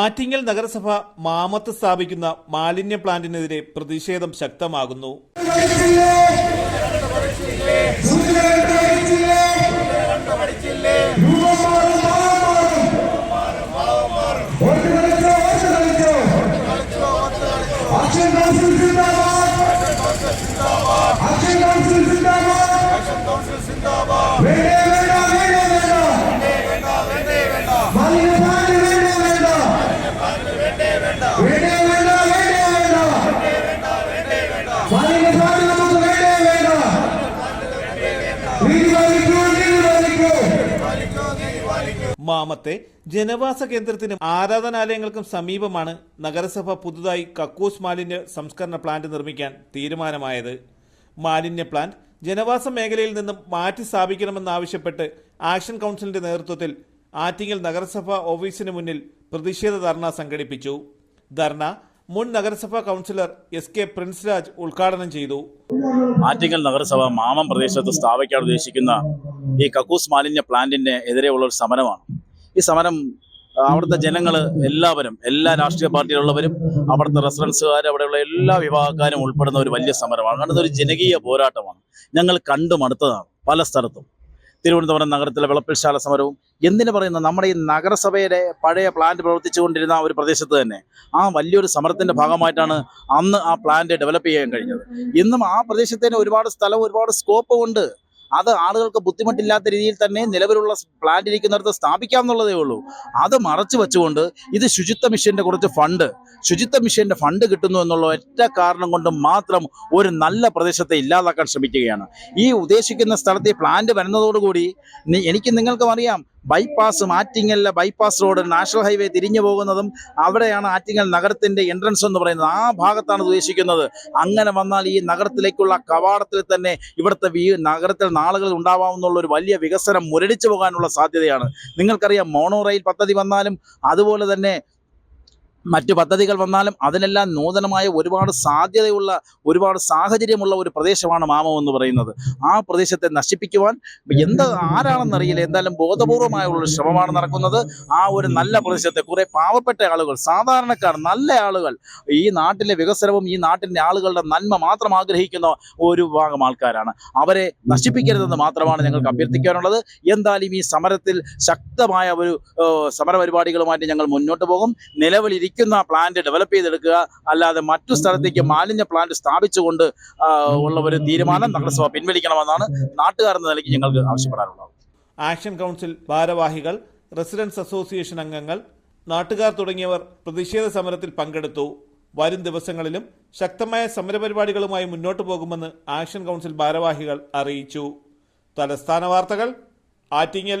ആറ്റിങ്ങൽ നഗരസഭ മാമത്ത് സ്ഥാപിക്കുന്ന മാലിന്യ പ്ലാന്റിനെതിരെ പ്രതിഷേധം ശക്തമാകുന്നു. മാമത്തെ ജനവാസ കേന്ദ്രത്തിനും ആരാധനാലയങ്ങൾക്കും സമീപമാണ് നഗരസഭ പുതുതായി കക്കൂസ് മാലിന്യ സംസ്കരണ പ്ലാന്റ് നിർമ്മിക്കാൻ തീരുമാനമായത്. മാലിന്യ പ്ലാന്റ് ജനവാസ മേഖലയിൽ നിന്നും മാറ്റി സ്ഥാപിക്കണമെന്നാവശ്യപ്പെട്ട് ആക്ഷൻ കൗൺസിലിന്റെ നേതൃത്വത്തിൽ ആറ്റിങ്ങൽ നഗരസഭ ഓഫീസിന് മുന്നിൽ പ്രതിഷേധ ധർണ സംഘടിപ്പിച്ചു. ധർണ മുൻ നഗരസഭാ councillor S K Prince Raj ഉദ്ഘാടനം ചെയ്തു. ആറ്റിങ്ങൽ നഗരസഭ മാമം പ്രദേശത്ത് സ്ഥാപിക്കാൻ ഉദ്ദേശിക്കുന്ന ഈ കക്കൂസ് മാലിന്യ പ്ലാന്റിന് എതിരെയുള്ള ഒരു സമരമാണ്. ഈ സമരം അവിടുത്തെ ജനങ്ങൾ എല്ലാവരും എല്ലാ രാഷ്ട്രീയ പാർട്ടിയിലുള്ളവരും അവിടുത്തെ റെസിഡൻസുകാർ അവിടെയുള്ള എല്ലാ വിഭാഗക്കാരും ഉൾപ്പെടുന്ന ഒരു വലിയ സമരമാണ്. കാരണം ഇതൊരു ജനകീയ പോരാട്ടമാണ്. ഞങ്ങൾ കണ്ടു മടുത്തതാണ് പല സ്ഥലത്തും. തിരുവനന്തപുരം നഗരത്തിലെ വിളപ്പിൽശാല സമരവും എന്തിനു പറയുന്ന? നമ്മുടെ ഈ നഗരസഭയുടെ പഴയ പ്ലാന്റ് പ്രവർത്തിച്ചുകൊണ്ടിരുന്ന ഒരു പ്രദേശത്ത് തന്നെ ആ വലിയൊരു സമരത്തിന്റെ ഭാഗമായിട്ടാണ് അന്ന് ആ പ്ലാന്റ് ഡെവലപ്പ് ചെയ്യാൻ കഴിഞ്ഞത്. ഇന്നും ആ പ്രദേശത്തിന് ഒരുപാട് സ്ഥലം ഒരുപാട് സ്കോപ്പ് ഉണ്ട്. അത് ആളുകൾക്ക് ബുദ്ധിമുട്ടില്ലാത്ത രീതിയിൽ തന്നെ നിലവിലുള്ള പ്ലാന്റ് ഇരിക്കുന്നിടത്ത് സ്ഥാപിക്കാം എന്നുള്ളതേ ഉള്ളൂ. അത് മറച്ചു വെച്ചുകൊണ്ട് ഇത് ശുചിത്വ മിഷന്റെ കുറച്ച് ഫണ്ട് ശുചിത്വ മിഷന്റെ ഫണ്ട് കിട്ടുന്നു എന്നുള്ള ഒറ്റ കാരണം കൊണ്ട് മാത്രം ഒരു നല്ല പ്രദേശത്തെ ഇല്ലാതാക്കാൻ ശ്രമിക്കുകയാണ്. ഈ ഉദ്ദേശിക്കുന്ന സ്ഥലത്ത് ഈ പ്ലാന്റ് വരുന്നതോടുകൂടി എനിക്ക് നിങ്ങൾക്കും അറിയാം ബൈപ്പാസ് ആറ്റിങ്ങലിലെ ബൈപ്പാസ് റോഡ് നാഷണൽ ഹൈവേ തിരിഞ്ഞു പോകുന്നതും അവിടെയാണ് ആറ്റിങ്ങൽ നഗരത്തിന്റെ എൻട്രൻസ് എന്ന് പറയുന്നത്. ആ ഭാഗത്താണ് ഉദ്ദേശിക്കുന്നത്. അങ്ങനെ വന്നാൽ ഈ നഗരത്തിലേക്കുള്ള കവാടത്തിൽ തന്നെ ഇവിടുത്തെ നഗരത്തിൽ നാളുകൾ ഉണ്ടാവാമെന്നുള്ള ഒരു വലിയ വികസനം മുരടിച്ചു പോകാനുള്ള സാധ്യതയാണ്. നിങ്ങൾക്കറിയാം മോണോ റെയിൽ പദ്ധതി വന്നാലും അതുപോലെ തന്നെ മറ്റു പദ്ധതികൾ വന്നാലും അതിനെല്ലാം നൂതനമായ ഒരുപാട് സാധ്യതയുള്ള ഒരുപാട് സാഹചര്യമുള്ള ഒരു പ്രദേശമാണ് മാമോ എന്ന് പറയുന്നത്. ആ പ്രദേശത്തെ നശിപ്പിക്കുവാൻ എന്ത് ആരാണെന്നറിയില്ല. എന്തായാലും ബോധപൂർവമായുള്ള ശ്രമമാണ് നടക്കുന്നത്. ആ ഒരു നല്ല പ്രദേശത്തെ കുറെ പാവപ്പെട്ട ആളുകൾ സാധാരണക്കാർ നല്ല ആളുകൾ ഈ നാട്ടിലെ വികസനവും ഈ നാട്ടിലെ ആളുകളുടെ നന്മ മാത്രം ആഗ്രഹിക്കുന്ന ഒരു വിഭാഗം ആൾക്കാരാണ്. അവരെ നശിപ്പിക്കരുതെന്ന് മാത്രമാണ് ഞങ്ങൾക്ക് അഭ്യർത്ഥിക്കാനുള്ളത്. എന്തായാലും ഈ സമരത്തിൽ ശക്തമായ ഒരു സമരപരിപാടികളുമായിട്ട് സമര പരിപാടികളുമായിട്ട് ഞങ്ങൾ മുന്നോട്ട് പോകും. നിലവിലിരിക്കുന്ന പ്ലാന്റ് ഡെവലപ്പ് ചെയ്തെടുക്കുക. അല്ലാതെ മറ്റു സ്ഥലത്തേക്ക് മാലിന്യ പ്ലാന്റ് സ്ഥാപിച്ചുകൊണ്ട് ഉള്ള ഒരു തീരുമാനം നഗരസഭ പിൻവലിക്കണമെന്നാണ് നാട്ടുകാർ എന്ന നിലയ്ക്ക് ഞങ്ങൾക്ക് ആവശ്യപ്പെടാനുള്ളത്. ആക്ഷൻ കൗൺസിൽ ഭാരവാഹികൾ റെസിഡൻസ് അസോസിയേഷൻ അംഗങ്ങൾ നാട്ടുകാർ തുടങ്ങിയവർ പ്രതിഷേധ സമരത്തിൽ പങ്കെടുത്തു. വരും ദിവസങ്ങളിലും ശക്തമായ സമരപരിപാടികളുമായി മുന്നോട്ടു പോകുമെന്ന് ആക്ഷൻ കൗൺസിൽ ഭാരവാഹികൾ അറിയിച്ചു. തലസ്ഥാന വാർത്തകൾ ആറ്റിങ്ങൽ.